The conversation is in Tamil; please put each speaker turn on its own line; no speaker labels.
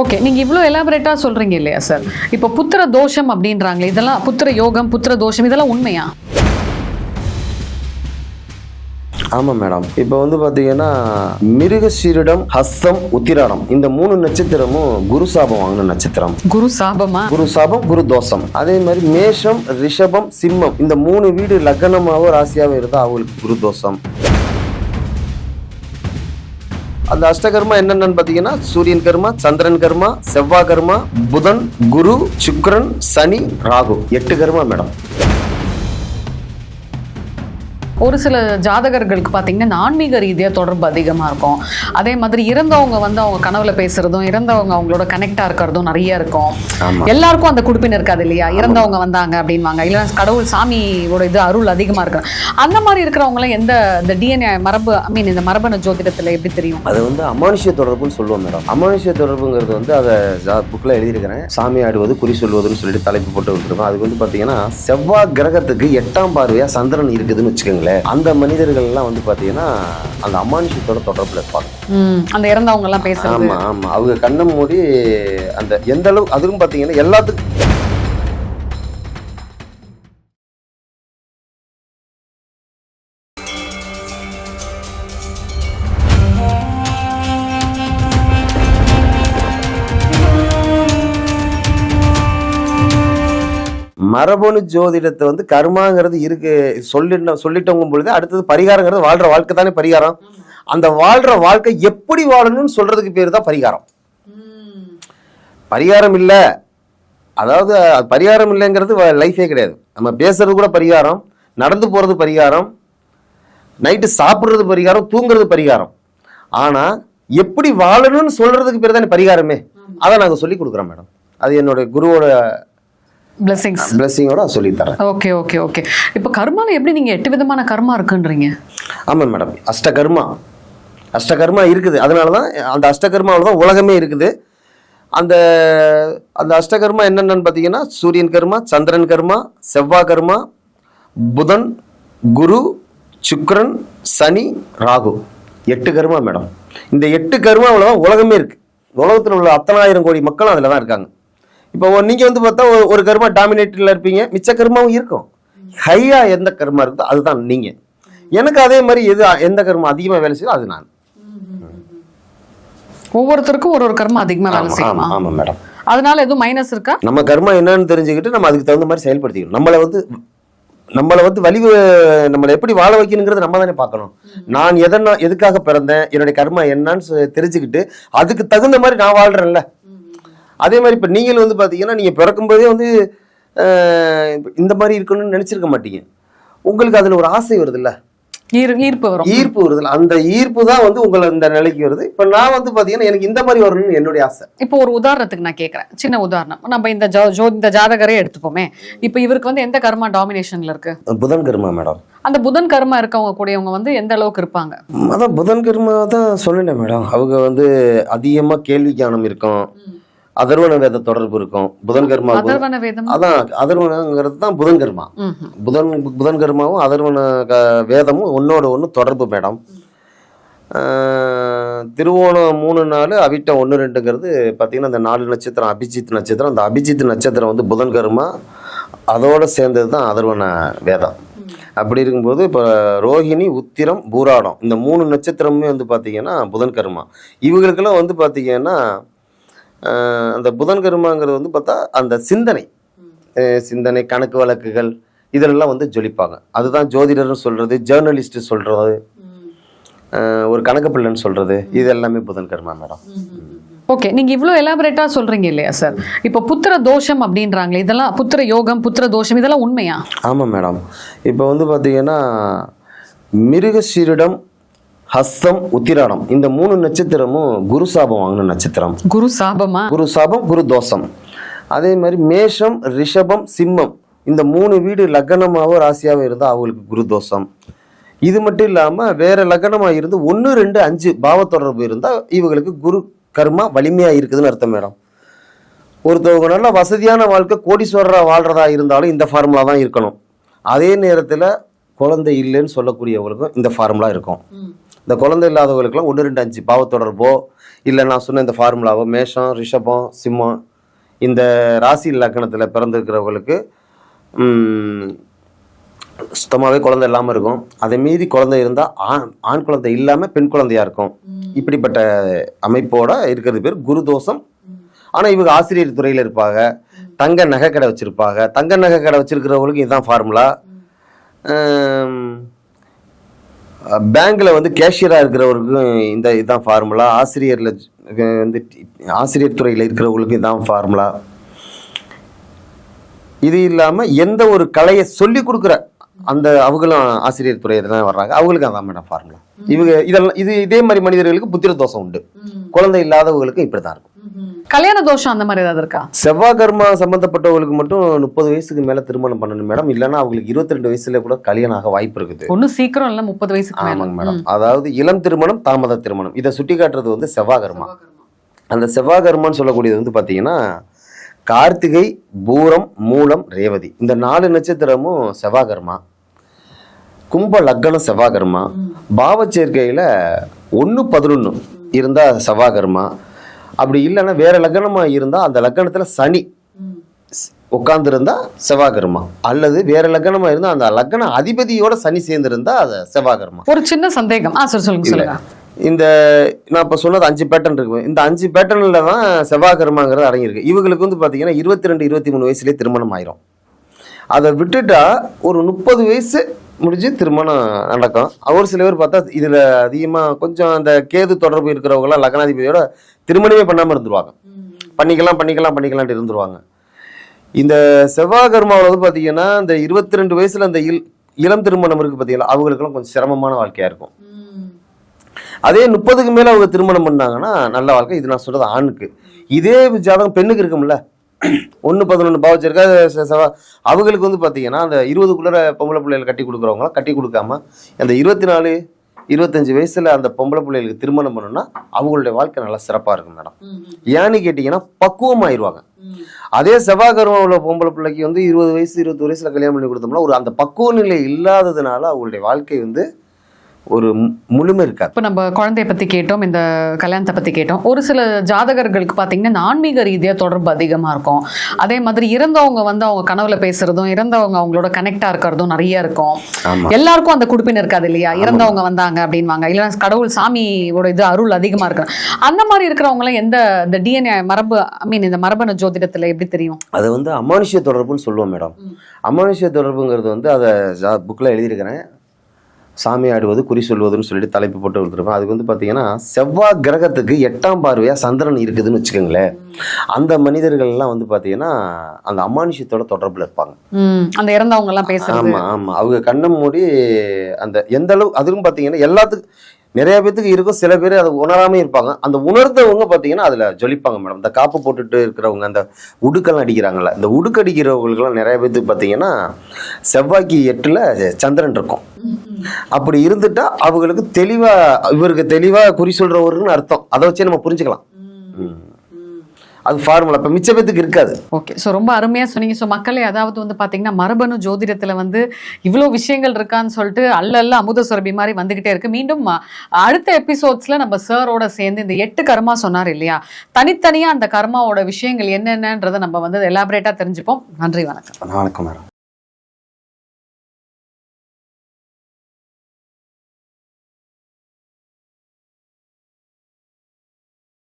ஓகே நீங்க இவ்ளோ எலாபரேட்டா சொல்றீங்க இல்லையா சார் இப்போ புத்திர தோஷம் அப்படின்றாங்களே இதெல்லாம் புத்திர யோகம் புத்திர தோஷம் இதெல்லாம் உண்மையா?
ஆமாம் மேடம் இப்போ வந்து பார்த்தீங்கன்னா மிருகசீரிடம் ஹஸ்தம் உத்திராடம். இந்த மூணு நட்சத்திரமும் குரு சாபம் வாங்கின நட்சத்திரம்.
குரு சாபமா?
குரு சாபம் குரு தோஷம். அதே மாதிரி மேஷம் ரிஷபம் சிம்மம். இந்த மூணு வீடு லக்னமாவோ ராசியாவோ இருந்தால் அவங்களுக்கு குரு தோஷம். அந்த அஷ்டகர்மா என்னென்னு பார்த்தீங்கன்னா சூரியன் கர்மா சந்திரன் கர்மா செவ்வாய் கர்மா புதன் குரு சுக்ரன் சனி ராகு. எட்டு கர்மா மேடம்.
ஒரு சில ஜாதகர்களுக்கு பார்த்தீங்கன்னா இந்த ஆன்மீக ரீதியாக தொடர்பு அதிகமாக இருக்கும். அதே மாதிரி இறந்தவங்க வந்து அவங்க கனவுல பேசுறதும் இறந்தவங்க அவங்களோட கனெக்டாக இருக்கிறதும் நிறைய இருக்கும். எல்லாருக்கும் அந்த குடுப்பின் இருக்காது இல்லையா? இறந்தவங்க வந்தாங்க அப்படின்வாங்க. இல்லைன்னா கடவுள் சாமியோட இது அருள் அதிகமாக இருக்கு. அந்த மாதிரி இருக்கிறவங்களாம் எந்த இந்த டிஎன்ஏ மரபு ஐ மீன் இந்த மரபணு ஜோதிடத்தில் எப்படி தெரியும்?
அது வந்து அமானுஷ்ய தொடர்புன்னு சொல்லுவோம் மேடம் அமானுஷ்ய தொடர்புங்கிறது வந்து அதை புக்கில் எழுதியிருக்கிறேன். சாமி ஆடுவது குறி சொல்வதுன்னு சொல்லிட்டு தலைப்பு போட்டு விட்டுருக்கோம் அதுக்கு வந்து பார்த்தீங்கன்னா செவ்வாய் கிரகத்துக்கு எட்டாம் பார்வையாக சந்திரன் இருக்குதுன்னு வச்சுக்கோங்களேன். அந்த மனிதர்கள்லாம் வந்து பார்த்தீங்கன்னா அந்த அமானுஷ்யத்தோட தொடர்பில் இருப்பாங்க.
அந்த இறந்தவங்க எல்லாம் பேசுறது.
ஆமாம் ஆமாம் அவங்க கண்ணை மூடி அந்த எந்த அளவு அதுவும் பார்த்தீங்கன்னா எல்லாத்துக்கும் மரபணு ஜோதிடத்தை வந்து கர்மாங்கிறது இருக்கு சொல்லிட்ட சொல்லிட்டவங்க பொழுது அடுத்தது பரிகாரங்கிறது வாழ்ற வாழ்க்கை தானே பரிகாரம். அந்த வாழ்ற வாழ்க்கை எப்படி வாழணும்னு சொல்றதுக்கு பேர் தான் பரிகாரம். பரிகாரம் இல்லை. அதாவது அது பரிகாரம் இல்லைங்கிறது லைஃபே கிடையாது. நம்ம பேசுறது கூட பரிகாரம் நடந்து போறது பரிகாரம் நைட்டு சாப்பிட்றது பரிகாரம் தூங்குறது பரிகாரம். ஆனா எப்படி வாழணும்னு சொல்றதுக்கு பேர் தானே பரிகாரமே அதை நாங்கள் சொல்லி கொடுக்குறோம் மேடம். அது என்னோட குருவோட
பிளெஸிங்ஸ்
பிளெஸிங்கோட சொல்லித் தரேன்
ஓகே ஓகே ஓகே இப்போ கர்மால எப்படி நீங்க எட்டு விதமான கர்மா இருக்குன்றீங்க?
ஆமாம் மேடம். அஷ்டகர்மா. அஷ்டகர்மா இருக்குது. அதனால தான் அந்த அஷ்டகர்மாவில் தான் உலகமே இருக்குது. அந்த அந்த அஷ்டகர்மா என்னென்னு பார்த்தீங்கன்னா சூரியன் கர்மா சந்திரன் கர்மா செவ்வாய் கர்மா புதன் குரு சுக்கிரன் சனி ராகு. எட்டு கர்மா மேடம். இந்த எட்டு கர்மாவில் தான் உலகமே இருக்குது உலகத்தில் உள்ள அத்தனாயிரம் கோடி மக்களும் அதில் தான் இருக்காங்க. இப்போ நீங்கள் வந்து பார்த்தா ஒரு- கர்மா டாமினேட்டில் இருப்பீங்க. மிச்ச கர்மாவும் இருக்கும். ஹையா எந்த கர்மா இருக்குதோ அதுதான் நீங்கள் எனக்கு அதே மாதிரி எது எந்த கர்மா அதிகமாக வேலை செய்யுதோ அது நான்.
ஒவ்வொருத்தருக்கும் ஒரு ஒரு கர்மா அதிகமா வேலை செய்யுமா
ஆமாம் மேடம்.
அதனால எதுவும் மைனஸ் இருக்கா?
நம்ம கர்மா என்னன்னு தெரிஞ்சுக்கிட்டு நம்ம அதுக்கு தகுந்த மாதிரி செயல்படுத்திக்கணும். நம்மளை வந்து நம்மளை வந்து வழி நம்மளை எப்படி வாழ வைக்கணுங்கிறத நம்ம தானே பார்க்கணும். நான் எதனா எதுக்காக பிறந்தேன்? என்னுடைய கர்மா என்னன்னு தெரிஞ்சுக்கிட்டு அதுக்கு தகுந்த மாதிரி நான் வாழ்றேன்ல. அதே மாதிரி இப்போ நீங்களும் வந்து பார்த்தீங்கன்னா நீங்கள் பிறக்கும்போதே வந்து இந்த மாதிரி இருக்கணும்னு நினச்சிருக்க மாட்டீங்க. உங்களுக்கு அதில் ஒரு ஆசை வருதுல்ல?
ஈர் ஈர்ப்பு வரும்.
ஈர்ப்பு வருதுல்ல. அந்த ஈர்ப்பு தான் வந்து உங்களை இந்த நிலைக்கு வருது. இப்போ நான் வந்து பார்த்தீங்கன்னா எனக்கு இந்த மாதிரி வரணும்னு என்னுடைய ஆசை.
இப்போ ஒரு உதாரணத்துக்கு நான் கேட்கறேன் சின்ன உதாரணம். நம்ம இந்த ஜோ இந்த ஜாதகரே எடுத்துப்போமே. இப்போ இவருக்கு வந்து எந்த கர்மா டாமினேஷன்ல இருக்கு?
புதன் கர்மா மேடம்.
அந்த புதன் கர்மா இருக்கவங்க கூடியவங்க வந்து எந்த அளவுக்கு இருப்பாங்க?
அதான் புதன் கர்மா தான் சொன்னேன் மேடம். அவங்க வந்து அதிகமாக கேள்வி ஞானம் இருக்கும். அதர்வன வேத தொடர்பு இருக்கும். புதன் கர்மா அதான் அதர்வனங்கிறது தான் புதன் கர்மா. புதன் புதன் கர்மாவும் அதர்வன வேதமும் ஒன்னோட ஒன்று தொடர்பு மேடம். திருவோணம் மூணு நாலு அவிட்டம் ஒன்று ரெண்டுங்கிறது பார்த்தீங்கன்னா அந்த நாலு நட்சத்திரம் அபிஜித் நட்சத்திரம். அந்த அபிஜித் நட்சத்திரம் வந்து புதன் கர்மா அதோட சேர்ந்தது தான் அதர்வன வேதம். அப்படி இருக்கும்போது இப்போ ரோஹிணி உத்திரம் பூராடம் இந்த மூணு நட்சத்திரமுமே வந்து பார்த்தீங்கன்னா புதன் கர்மா இவங்களுக்கெல்லாம் வந்து பார்த்தீங்கன்னா அந்த புதன் கர்மாங்கிறது வந்து பார்த்தா அந்த சிந்தனை. சிந்தனை கணக்கு வழக்குகள் இதிலெல்லாம் வந்து ஜொலிப்பாங்க. அதுதான் ஜோதிடர்னு சொல்கிறது ஜேர்னலிஸ்ட் சொல்கிறது ஒரு கணக்கு பிள்ளைன்னு சொல்கிறது இது எல்லாமே புதன் கர்மா மேடம்.
ஓகே நீங்க இவ்ளோ எலாபரேட்டா சொல்றீங்க இல்லையா சார் இப்போ புத்திர தோஷம் அப்படின்றாங்களே இதெல்லாம் புத்திர யோகம் புத்திர தோஷம் இதெல்லாம் உண்மையா?
ஆமாம் மேடம். இப்போ வந்து பார்த்தீங்கன்னா மிருகசீரிடம் ஹஸ்தம் உத்திராடம் இந்த மூணு நட்சத்திரமும் குரு சாபம் வாங்கின நட்சத்திரம்.
குரு சாபமா?
குரு சாபம் குரு தோஷம். அதே மாதிரி மேஷம் ரிஷபம் சிம்மம். இந்த மூணு வீடு லக்னமாவோ ராசியாவோ இருந்தால் அவங்களுக்கு குரு தோஷம். இது மட்டும் இல்லாமல் வேற லக்னமாக இருந்து ஒன்று ரெண்டு அஞ்சு பாவ தொடர்பு இருந்தால் இவங்களுக்கு குரு கர்மா வலிமையாக இருக்குதுன்னு அர்த்தம் மேடம். ஒருத்தவங்க நல்ல வசதியான வாழ்க்கை கோடீஸ்வரரா வாழ்றதா இருந்தாலும் இந்த ஃபார்முலா தான் இருக்கணும். அதே நேரத்தில் குழந்தை இல்லைன்னு சொல்லக்கூடியவங்களுக்கும் இந்த ஃபார்முலா இருக்கும். இந்த குழந்தை இல்லாதவங்களுக்குலாம் ஒன்று ரெண்டு அஞ்சு பாவத்தொடர்போ இல்லை நான் சொன்ன இந்த ஃபார்முலாவோ மேஷம் ரிஷபம் சிம்மம் இந்த ராசி லக்கணத்தில் பிறந்திருக்கிறவங்களுக்கு சுத்தமாகவே குழந்தை இல்லாமல் இருக்கும். அதை மீறி குழந்தை இருந்தால் ஆண் ஆண் குழந்தை இல்லாமல் பெண் குழந்தையா இருக்கும். இப்படிப்பட்ட அமைப்போட இருக்கிறது பேர் குரு தோஷம். ஆனால் இவங்க ஆசிரியர் துறையில் இருப்பாங்க. தங்க நகை கடை வச்சுருப்பாங்க. தங்க நகை கடை வச்சிருக்கிறவங்களுக்கு இதுதான் ஃபார்முலா பேங்க்ல வந்து கேஷியராக இருக்கிறவருக்கும் இந்த இதுதான் ஃபார்முலா. ஆசிரியரில் வந்து ஆசிரியர் துறையில் இருக்கிறவங்களுக்கும் இதுதான் ஃபார்முலா. இது இல்லாமல் எந்த ஒரு கலையை சொல்லி கொடுக்குற அந்த அவங்களும் ஆசிரியர் துறையில் தான் வர்றாங்க. அவங்களுக்கு அதான் மேடம் ஃபார்முலா. இவங்க இதெல்லாம் இது இதே மாதிரி மனிதர்களுக்கு புத்திர தோஷம் உண்டு. குழந்தை இல்லாதவங்களுக்கும் இப்படி தான் இருக்கும்.
கல்யாண தோஷம் அந்த மாதிரி ஏதாவது இருக்கா?
செவ்வாய் கர்மா சம்பந்தப்பட்டவங்களுக்கு மட்டும் முப்பது வயசுக்கு மேல திருமணம் பண்ணணும் மேடம். இல்லைன்னா அவங்களுக்கு இருபத்தி ரெண்டு வயசுல கூட கல்யாணம் ஆக வாய்ப்பு இருக்குது.
ஒன்னும் சீக்கிரம் இல்ல முப்பது வயசுக்கு மேல.
ஆமாங்க மேடம். அதாவது இளம் திருமணம் தாமத திருமணம். இதை சுட்டி காட்டுறது வந்து செவ்வாய் கர்மா. அந்த செவ்வாய் கர்மான்னு சொல்லக்கூடியது வந்து பாத்தீங்கன்னா கார்த்திகை பூரம் மூலம் ரேவதி. இந்த நாலு நட்சத்திரமும் செவ்வாய் கர்மா. கும்ப லக்னம் செவ்வாய் கர்மா. பாவ சேர்க்கையில ஒன்று பதினொன்று இருந்தா செவ்வாய் கர்மா. அப்படி இல்லைன்னா வேற லக்னமா இருந்தா அந்த லக்னத்துல சனி உட்கார்ந்துருந்தா செவ்வாய் கர்மா அல்லது வேற லக்னமா இருந்தா அந்த லக்ன அதிபதியோட சனி சேர்ந்திருந்தா அது செவ்வாய் கர்மா
ஒரு சின்ன சந்தேகம். ஆ சரி சொல்லுங்க சொல்லுங்க.
இந்த நான் இப்போ சொன்னது அஞ்சு பேட்டர்ன் இருக்கு. இந்த அஞ்சு பேட்டர்னில் தான் செவ்வாய் கர்மாங்கிறது அடங்கியிருக்கு. இவங்களுக்கு வந்து பார்த்தீங்கன்னா இருபத்தி ரெண்டு இருபத்தி மூணு வயசுலேயே திருமணம் ஆயிரும். அதை விட்டுட்டா ஒரு முப்பது வயசு முடிஞ்சு திருமணம் நடக்கும். ஒரு சில பேர் பார்த்தா இதில் அதிகமாக கொஞ்சம் அந்த கேது தொடர்பு இருக்கிறவங்களாம் லக்னாதிபதியோட திருமணமே பண்ணாமல் இருந்துருவாங்க. பண்ணிக்கலாம் பண்ணிக்கலாம் பண்ணிக்கலாம்னு இருந்துருவாங்க. இந்த செவ்வாய் கர்மாவில் வந்து பார்த்தீங்கன்னா இந்த இருபத்தி ரெண்டு வயசுல அந்த இல் இளம் திருமணம் இருக்கு பார்த்தீங்களா அவங்களுக்குலாம் கொஞ்சம் சிரமமான வாழ்க்கையா இருக்கும். அதே முப்பதுக்கு மேல அவங்க திருமணம் பண்ணாங்கன்னா நல்ல வாழ்க்கை. இது நான் சொல்றது ஆணுக்கு. இதே ஜாதகம் பெண்ணுக்கு இருக்கும்ல. ஒன்று பதினொன்று பாவச்சிருக்கா அவங்களுக்கு வந்து பார்த்தீங்கன்னா அந்த இருபதுக்குள்ளே பொம்பளை பிள்ளைகள் கட்டி கொடுக்குறவங்களாம் கட்டி கொடுக்காம அந்த இருபத்தி நாலு இருபத்தஞ்சு வயசுல அந்த பொம்பளை பிள்ளைகளுக்கு திருமணம் பண்ணணும்னா அவங்களுடைய வாழ்க்கை நல்லா சிறப்பாக இருக்கும் மேடம். ஏன்னு கேட்டிங்கன்னா பக்குவமாயிருவாங்க. அதே செவ்வாய்கர்மா உள்ள பொம்பளை பிள்ளைக்கு வந்து இருபது வயசு இருபது வயசுல கல்யாணம் பண்ணி கொடுத்தோம்னா ஒரு அந்த பக்குவ நிலை இல்லாததுனால அவங்களுடைய வாழ்க்கை வந்து ஒரு முழுமை இருக்காது.
இப்போ நம்ம குழந்தைய பத்தி கேட்டோம் இந்த கல்யாணத்தை பத்தி கேட்டோம். ஒரு சில ஜாதகர்களுக்கு பாத்தீங்கன்னா இந்த ஆன்மீக ரீதியா தொடர்பு அதிகமா இருக்கும். அதே மாதிரி இறந்தவங்க வந்து அவங்க கனவுல பேசுறதும் இறந்தவங்க அவங்களோட கனெக்டா இருக்கிறதும் நிறைய இருக்கும். எல்லாருக்கும் அந்த குடுப்பின் இருக்காது இல்லையா? இறந்தவங்க வந்தாங்க அப்படின்வாங்க. இல்ல கடவுள் சாமியோட இது அருள் அதிகமா இருக்கு. அந்த மாதிரி இருக்கிறவங்க எல்லாம் எந்த இந்த டிஎன்ஏ மரபு ஐ மீன் இந்த மரபணு ஜோதிடத்துல எப்படி தெரியும்?
அது வந்து அமானுஷ்ய தொடர்புன்னு சொல்லுவோம் மேடம் அமானுஷ்ய தொடர்புங்கிறது வந்து அதை புக்கில் எழுதியிருக்கிறேன். சாமி ஆடுவது குறி சொல்வதுன்னு சொல்லிட்டு தலைப்பு போட்டு கொடுத்துருப்பேன். அதுக்கு வந்து பார்த்தீங்கன்னா செவ்வாய் கிரகத்துக்கு எட்டாம் பார்வையாக சந்திரன் இருக்குதுன்னு வச்சுக்கோங்களேன். அந்த மனிதர்கள்லாம் வந்து பார்த்தீங்கன்னா அந்த அமானுஷ்யத்தோட தொடர்பில் இருப்பாங்க.
அந்த இறந்தவங்க எல்லாம் பேசுறது.
ஆமா ஆமா. அவங்க கண்ணை மூடி அந்த எந்த அளவு அதுவும் பார்த்தீங்கன்னா எல்லாத்துக்கும் நிறைய பேத்துக்கு இருக்கும். சில பேர் அதை உணராம இருப்பாங்க. அந்த உணர்ந்தவங்க பார்த்தீங்கன்னா அதுல ஜொலிப்பாங்க மேடம். இந்த காப்பு போட்டுட்டு இருக்கிறவங்க அந்த உடுக்கெல்லாம் அடிக்கிறாங்கல்ல இந்த உடுக்கு அடிக்கிறவங்களுக்குலாம் நிறைய பேத்துக்கு பார்த்தீங்கன்னா செவ்வாய்க்கு எட்டுல சந்திரன் இருக்கும். அப்படி இருந்துட்டா அவங்களுக்கு தெளிவா இவருக்கு தெளிவா குறி சொல்றவருன்னு அர்த்தம். அதை வச்சே நம்ம புரிஞ்சுக்கலாம். ம். அது ஃபார்முலா இப்போ மிச்ச பேத்துக்கு இருக்காது.
ஓகே ஸோ ரொம்ப அருமையாக சொன்னீங்க. ஸோ மக்களே அதாவது வந்து பார்த்தீங்கன்னா மரபணு ஜோதிடத்தில் வந்து இவ்வளோ விஷயங்கள் இருக்கான்னு சொல்லிட்டு அல்ல அல்ல அமுத சுரபி மாதிரி வந்துகிட்டே இருக்கு. மீண்டும் அடுத்த எபிசோட்ஸில் நம்ம சாரோட சேர்ந்து இந்த எட்டு கர்மா சொன்னார் இல்லையா? தனித்தனியாக அந்த கர்மாவோட விஷயங்கள் என்னென்னன்றதை நம்ம வந்து எலாபரேட்டாக தெரிஞ்சுப்போம். நன்றி வணக்கம்.
வணக்கம் மேடம்